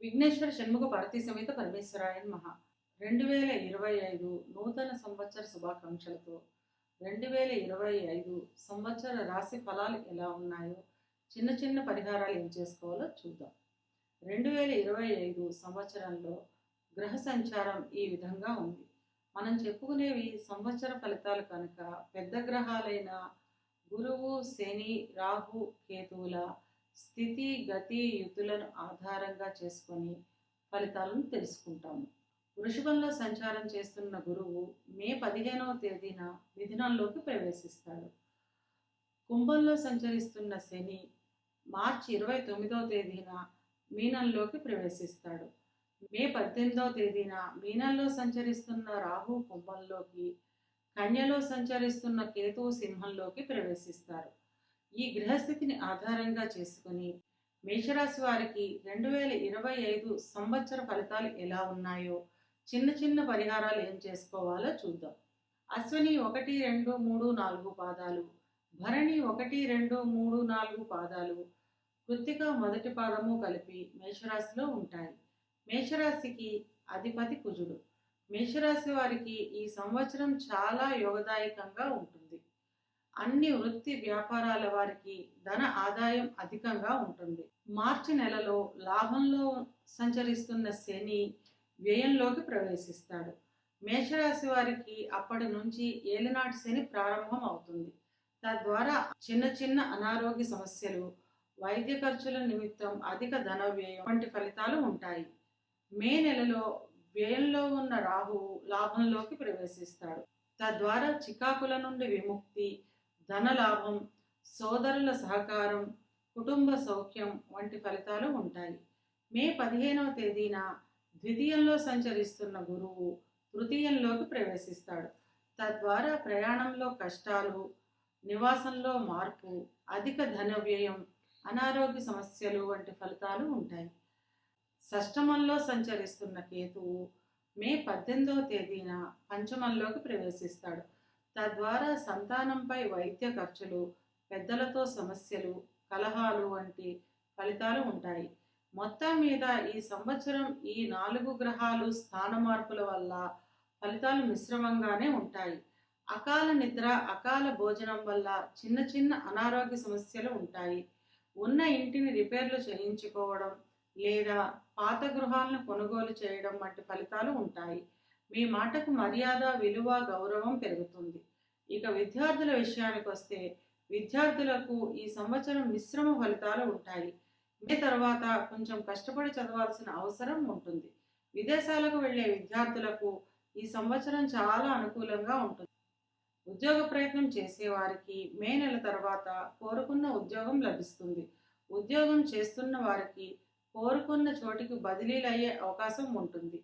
విఘ్నేశ్వర షణ్ముఖ భారతీ సమేత పరమేశ్వరాయన్ మహా. రెండు వేల ఇరవై ఐదు నూతన సంవత్సర శుభాకాంక్షలతో రెండు వేల ఇరవై ఐదు సంవత్సర రాశి ఫలాలు ఎలా ఉన్నాయో చిన్న చిన్న పరిహారాలు ఏం చేసుకోవాలో చూద్దాం. రెండు వేల ఇరవై ఐదు సంవత్సరంలో గ్రహ సంచారం ఈ విధంగా ఉంది. మనం చెప్పుకునేవి సంవత్సర ఫలితాలు కనుక పెద్ద గ్రహాలైన గురువు శని రాహు కేతువుల స్థితి గతి యుతులను ఆధారంగా చేసుకొని ఫలితాలను తెలుసుకుంటాము. వృషభంలో సంచారం చేస్తున్న గురువు మే పదిహేనవ తేదీన మిథునంలోకి ప్రవేశిస్తాడు. కుంభంలో సంచరిస్తున్న శని మార్చి ఇరవై తొమ్మిదవ తేదీన మీనంలోకి ప్రవేశిస్తాడు. మే పద్దెనిమిదవ తేదీన మీనంలో సంచరిస్తున్న రాహు కుంభంలోకి కన్యలో సంచరిస్తున్న కేతువు సింహంలోకి ప్రవేశిస్తారు. ఈ గ్రహస్థితిని ఆధారంగా చేసుకుని మేషరాశి వారికి రెండు వేల ఇరవై ఐదు సంవత్సర ఫలితాలు ఎలా ఉన్నాయో చిన్న చిన్న పరిహారాలు ఏం చేసుకోవాలో చూద్దాం. అశ్విని ఒకటి రెండు మూడు నాలుగు పాదాలు భరణి ఒకటి రెండు మూడు నాలుగు పాదాలు కృత్తిక మొదటి పాదము కలిపి మేషరాశిలో ఉంటాయి. మేషరాశికి అధిపతి కుజుడు. మేషరాశి వారికి ఈ సంవత్సరం చాలా యోగదాయకంగా ఉంటుంది. అన్ని వృత్తి వ్యాపారాల వారికి ధన ఆదాయం అధికంగా ఉంటుంది. మార్చి నెలలో లాభంలో సంచరిస్తున్న శని వ్యయంలోకి ప్రవేశిస్తాడు. మేషరాశి వారికి అప్పటి నుంచి ఏలినాటి శని ప్రారంభం అవుతుంది. తద్వారా చిన్న చిన్న అనారోగ్య సమస్యలు వైద్య ఖర్చుల నిమిత్తం అధిక ధన వ్యయం వంటి ఫలితాలు ఉంటాయి. మే నెలలో వ్యయంలో ఉన్న రాహువు లాభంలోకి ప్రవేశిస్తాడు. తద్వారా చికాకుల నుండి విముక్తి ధనలాభం సోదరుల సహకారం కుటుంబ సౌఖ్యం వంటి ఫలితాలు ఉంటాయి. మే పదిహేనవ తేదీన ద్వితీయంలో సంచరిస్తున్న గురువు తృతీయంలోకి ప్రవేశిస్తాడు. తద్వారా ప్రయాణంలో కష్టాలు నివాసంలో మార్పు అధిక ధన వ్యయం అనారోగ్య సమస్యలు వంటి ఫలితాలు ఉంటాయి. షష్టమంలో సంచరిస్తున్న కేతువు మే పద్దెనిమిదవ తేదీన పంచమంలోకి ప్రవేశిస్తాడు. తద్వారా సంతానంపై వైద్య ఖర్చులు పెద్దలతో సమస్యలు కలహాలు వంటి ఫలితాలు ఉంటాయి. మొత్తం మీద ఈ సంవత్సరం ఈ నాలుగు గ్రహాలు స్థాన మార్పుల వల్ల ఫలితాలు మిశ్రమంగానే ఉంటాయి. అకాల నిద్ర అకాల భోజనం వల్ల చిన్న చిన్న అనారోగ్య సమస్యలు ఉంటాయి. ఉన్న ఇంటిని రిపేర్లు చేయించుకోవడం లేదా పాత గృహాలను కొనుగోలు చేయడం వంటి ఫలితాలు ఉంటాయి. మీ మాటకు మర్యాద విలువ గౌరవం పెరుగుతుంది. ఇక విద్యార్థుల విషయానికి వస్తే విద్యార్థులకు ఈ సంవత్సరం మిశ్రమ ఫలితాలు ఉంటాయి. మే తర్వాత కొంచెం కష్టపడి చదవాల్సిన అవసరం ఉంటుంది. విదేశాలకు వెళ్ళే విద్యార్థులకు ఈ సంవత్సరం చాలా అనుకూలంగా ఉంటుంది. ఉద్యోగ ప్రయత్నం చేసేవారికి మే నెల తర్వాత కోరుకున్న ఉద్యోగం లభిస్తుంది. ఉద్యోగం చేస్తున్న వారికి కోరుకున్న చోటికి బదిలీలయ్యే అవకాశం ఉంటుంది.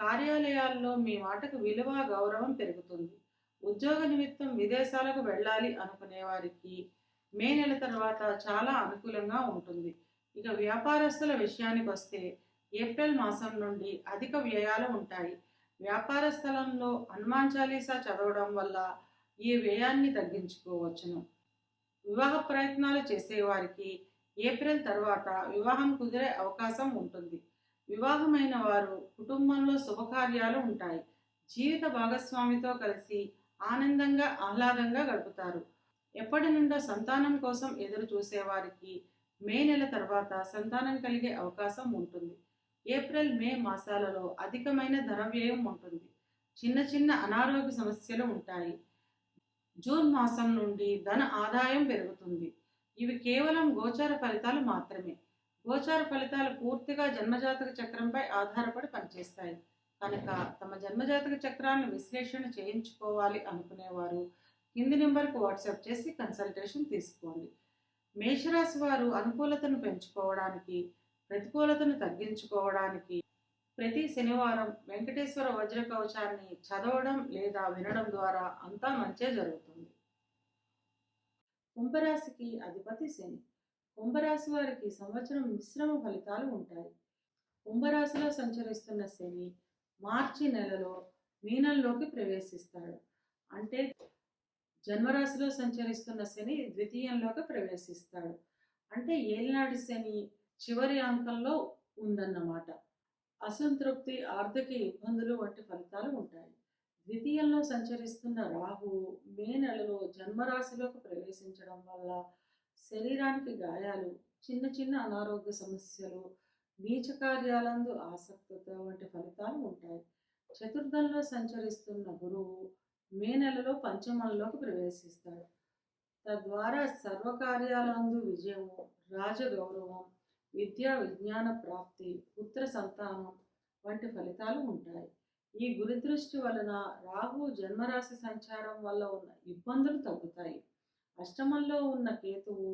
కార్యాలయాల్లో మీ మాటకు విలువ గౌరవం పెరుగుతుంది. ఉద్యోగ నిమిత్తం విదేశాలకు వెళ్ళాలి అనుకునే వారికి మే నెల తర్వాత చాలా అనుకూలంగా ఉంటుంది. ఇక వ్యాపారస్తుల విషయానికి వస్తే ఏప్రిల్ మాసం నుండి అధిక వ్యయాలు ఉంటాయి. వ్యాపార స్థలంలో హనుమాన్ చాలీసా చదవడం వల్ల ఈ వ్యయాన్ని తగ్గించుకోవచ్చును. వివాహ ప్రయత్నాలు చేసేవారికి ఏప్రిల్ తర్వాత వివాహం కుదిరే అవకాశం ఉంటుంది. వివాహమైన వారు కుటుంబంలో శుభకార్యాలు ఉంటాయి. జీవిత భాగస్వామితో కలిసి ఆనందంగా ఆహ్లాదంగా గడుపుతారు. ఎప్పటి నుండో సంతానం కోసం ఎదురు చూసేవారికి మే నెల తర్వాత సంతానం కలిగే అవకాశం ఉంటుంది. ఏప్రిల్ మే మాసాలలో అధికమైన ధన వ్యయం ఉంటుంది. చిన్న చిన్న అనారోగ్య సమస్యలు ఉంటాయి. జూన్ మాసం నుండి ధన ఆదాయం పెరుగుతుంది. ఇవి కేవలం గోచర ఫలితాలు మాత్రమే. గోచార ఫలితాలు పూర్తిగా జన్మజాతక చక్రంపై ఆధారపడి పనిచేస్తాయి. కనుక తమ జన్మజాతక చక్రాలను విశ్లేషణ చేయించుకోవాలి అనుకునేవారు. కింది నెంబర్కు వాట్సాప్ చేసి కన్సల్టేషన్ తీసుకోండి. మేషరాశి వారు అనుకూలతను పెంచుకోవడానికి ప్రతికూలతను తగ్గించుకోవడానికి ప్రతి శనివారం వెంకటేశ్వర వజ్ర కవచాన్ని చదవడం లేదా వినడం ద్వారా అంతా మంచే జరుగుతుంది. కుంభరాశికి అధిపతి శని. కుంభరాశి వారికి సంవత్సరం మిశ్రమ ఫలితాలు ఉంటాయి. కుంభరాశిలో సంచరిస్తున్న శని మార్చి నెలలో మీనంలోకి ప్రవేశిస్తాడు. అంటే జన్మరాశిలో సంచరిస్తున్న శని ద్వితీయంలోకి ప్రవేశిస్తాడు. అంటే ఏలినాటి శని చివరి అంకంలో ఉందన్నమాట. అసంతృప్తి ఆర్థిక ఇబ్బందులు వంటి ఫలితాలు ఉంటాయి. ద్వితీయంలో సంచరిస్తున్న రాహువు మే నెలలో జన్మరాశిలోకి ప్రవేశించడం వల్ల శరీరానికి గాయాలు చిన్న చిన్న అనారోగ్య సమస్యలు నీచ కార్యాలందు ఆసక్తత వంటి ఫలితాలు ఉంటాయి. చతుర్థంలో సంచరిస్తున్న గురువు మే నెలలో పంచమంలోకి ప్రవేశిస్తాడు. తద్వారా సర్వకార్యాలందు విజయము రాజగౌరవం విద్యా విజ్ఞాన ప్రాప్తి పుత్ర సంతానం వంటి ఫలితాలు ఉంటాయి. ఈ గురిదృష్టి వలన రాహు జన్మరాశి సంచారం వల్ల ఉన్న ఇబ్బందులు తగ్గుతాయి. అష్టమంలో ఉన్న కేతువు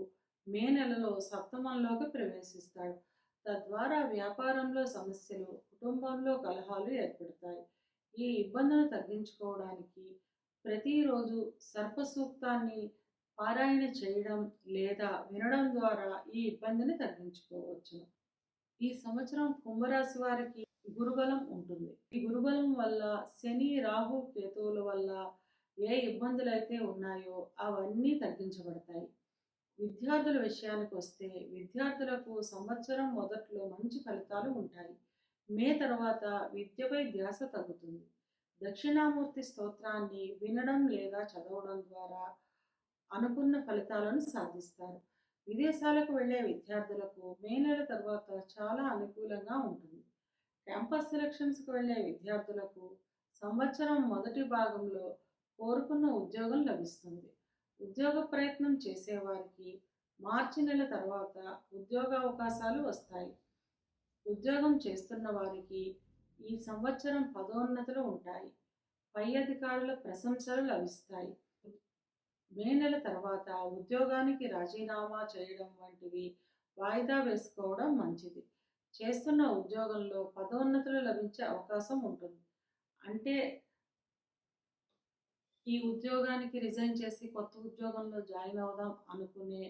మే నెలలో సప్తమంలోకి ప్రవేశిస్తాడు. తద్వారా వ్యాపారంలో సమస్యలు కుటుంబంలో కలహాలు ఏర్పడతాయి. ఈ ఇబ్బందులు తగ్గించుకోవడానికి ప్రతిరోజు సర్పసూక్తాన్ని పారాయణ చేయడం లేదా వినడం ద్వారా ఈ ఇబ్బందిని తగ్గించుకోవచ్చు. ఈ సంవత్సరం కుంభరాశి వారికి గురుబలం ఉంటుంది. ఈ గురుబలం వల్ల శని రాహు కేతువుల వల్ల ఏ ఇబ్బందులు అయితే ఉన్నాయో అవన్నీ తగ్గించబడతాయి. విద్యార్థుల విషయానికి వస్తే విద్యార్థులకు సంవత్సరం మొదట్లో మంచి ఫలితాలు ఉంటాయి. మే తర్వాత విద్యపై ధ్యాస తగ్గుతుంది. దక్షిణామూర్తి స్తోత్రాన్ని వినడం లేదా చదవడం ద్వారా అనుకున్న ఫలితాలను సాధిస్తారు. విదేశాలకు వెళ్ళే విద్యార్థులకు మే నెల తర్వాత చాలా అనుకూలంగా ఉంటుంది. క్యాంపస్ సెలక్షన్స్కి వెళ్ళే విద్యార్థులకు సంవత్సరం మొదటి భాగంలో కోరుకున్న ఉద్యోగం లభిస్తుంది. ఉద్యోగ ప్రయత్నం చేసేవారికి మార్చి నెల తర్వాత ఉద్యోగ అవకాశాలు వస్తాయి. ఉద్యోగం చేస్తున్న వారికి ఈ సంవత్సరం పదోన్నతులు ఉంటాయి. పై అధికారుల ప్రశంసలు లభిస్తాయి. మే నెల తర్వాత ఉద్యోగానికి రాజీనామా చేయడం వంటివి వాయిదా వేసుకోవడం మంచిది. చేస్తున్న ఉద్యోగంలో పదోన్నతులు లభించే అవకాశం ఉంటుంది. అంటే ఈ ఉద్యోగానికి రిజైన్ చేసి కొత్త ఉద్యోగంలో జాయిన్ అవుదాం అనుకునే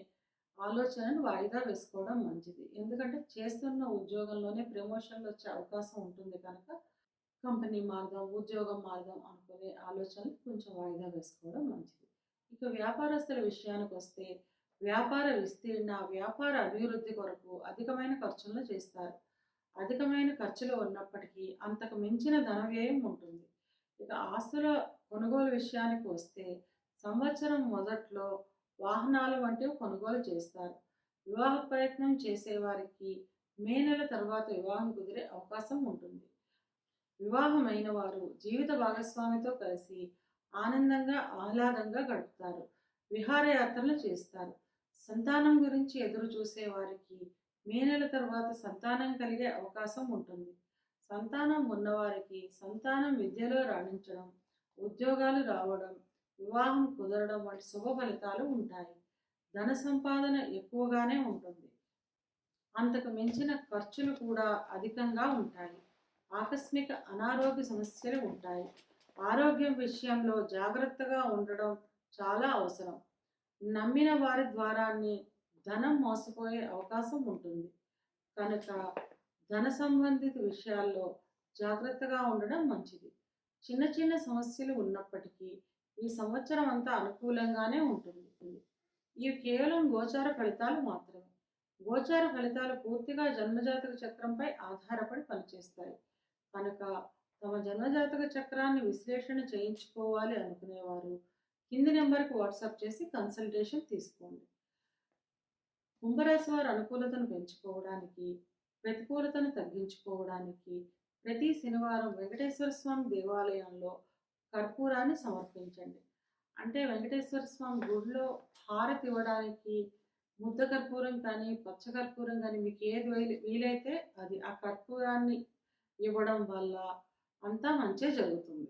ఆలోచనను వాయిదా వేసుకోవడం మంచిది. ఎందుకంటే చేస్తున్న ఉద్యోగంలోనే ప్రమోషన్లు వచ్చే అవకాశం ఉంటుంది కనుక కంపెనీ మార్గం ఉద్యోగం మార్గం అనుకునే ఆలోచనలు కొంచెం వాయిదా వేసుకోవడం మంచిది. ఇక వ్యాపారస్తుల విషయానికి వస్తే వ్యాపార విస్తీర్ణ వ్యాపార అభివృద్ధి కొరకు అధికమైన ఖర్చులను చేస్తారు. అధికమైన ఖర్చులు ఉన్నప్పటికీ అంతకు మించిన ధన వ్యయం ఉంటుంది. ఇక ఆస్తుల కొనుగోలు విషయానికి వస్తే సంవత్సరం మొదట్లో వాహనాలు వంటివి కొనుగోలు చేస్తారు. వివాహ ప్రయత్నం చేసేవారికి మే నెల తర్వాత వివాహం కుదిరే అవకాశం ఉంటుంది. వివాహమైన వారు జీవిత భాగస్వామితో కలిసి ఆనందంగా ఆహ్లాదంగా గడుపుతారు. విహారయాత్రలు చేస్తారు. సంతానం గురించి ఎదురు చూసే వారికి మే నెల తర్వాత సంతానం కలిగే అవకాశం ఉంటుంది. సంతానం ఉన్నవారికి సంతానం విద్యలో రాణించడం ఉద్యోగాలు రావడం వివాహం కుదరడం వంటి శుభ ఫలితాలు ఉంటాయి. ధన సంపాదన ఎక్కువగానే ఉంటుంది. అంతకు మించిన ఖర్చులు కూడా అధికంగా ఉంటాయి. ఆకస్మిక అనారోగ్య సమస్యలు ఉంటాయి. ఆరోగ్యం విషయంలో జాగ్రత్తగా ఉండడం చాలా అవసరం. నమ్మిన వారి ద్వారాన్ని ధనం మోసపోయే అవకాశం ఉంటుంది. కనుక ధన సంబంధిత విషయాల్లో జాగ్రత్తగా ఉండడం మంచిది. చిన్న చిన్న సమస్యలు ఉన్నప్పటికీ ఈ సంవత్సరం అంతా అనుకూలంగానే ఉంటుంది. ఇవి కేవలం గోచార ఫలితాలు మాత్రమే. గోచార ఫలితాలు పూర్తిగా జన్మజాతక చక్రంపై ఆధారపడి పనిచేస్తాయి. కనుక తమ జన్మజాతక చక్రాన్ని విశ్లేషణ చేయించుకోవాలి అనుకునేవారు కింది నెంబర్కి వాట్సాప్ చేసి కన్సల్టేషన్ తీసుకోండి. కుంభరాశి వారి అనుకూలతను పెంచుకోవడానికి ప్రతికూలతను తగ్గించుకోవడానికి ప్రతి శనివారం వెంకటేశ్వర స్వామి దేవాలయంలో కర్పూరాన్ని సమర్పించండి. అంటే వెంకటేశ్వర స్వామి గుడిలో హారతి ఇవ్వడానికి ముద్ద కర్పూరం కానీ పచ్చ కర్పూరం కానీ మీకు ఏది వీలైతే అది ఆ కర్పూరాన్ని ఇవ్వడం వల్ల అంతా మంచిగా జరుగుతుంది.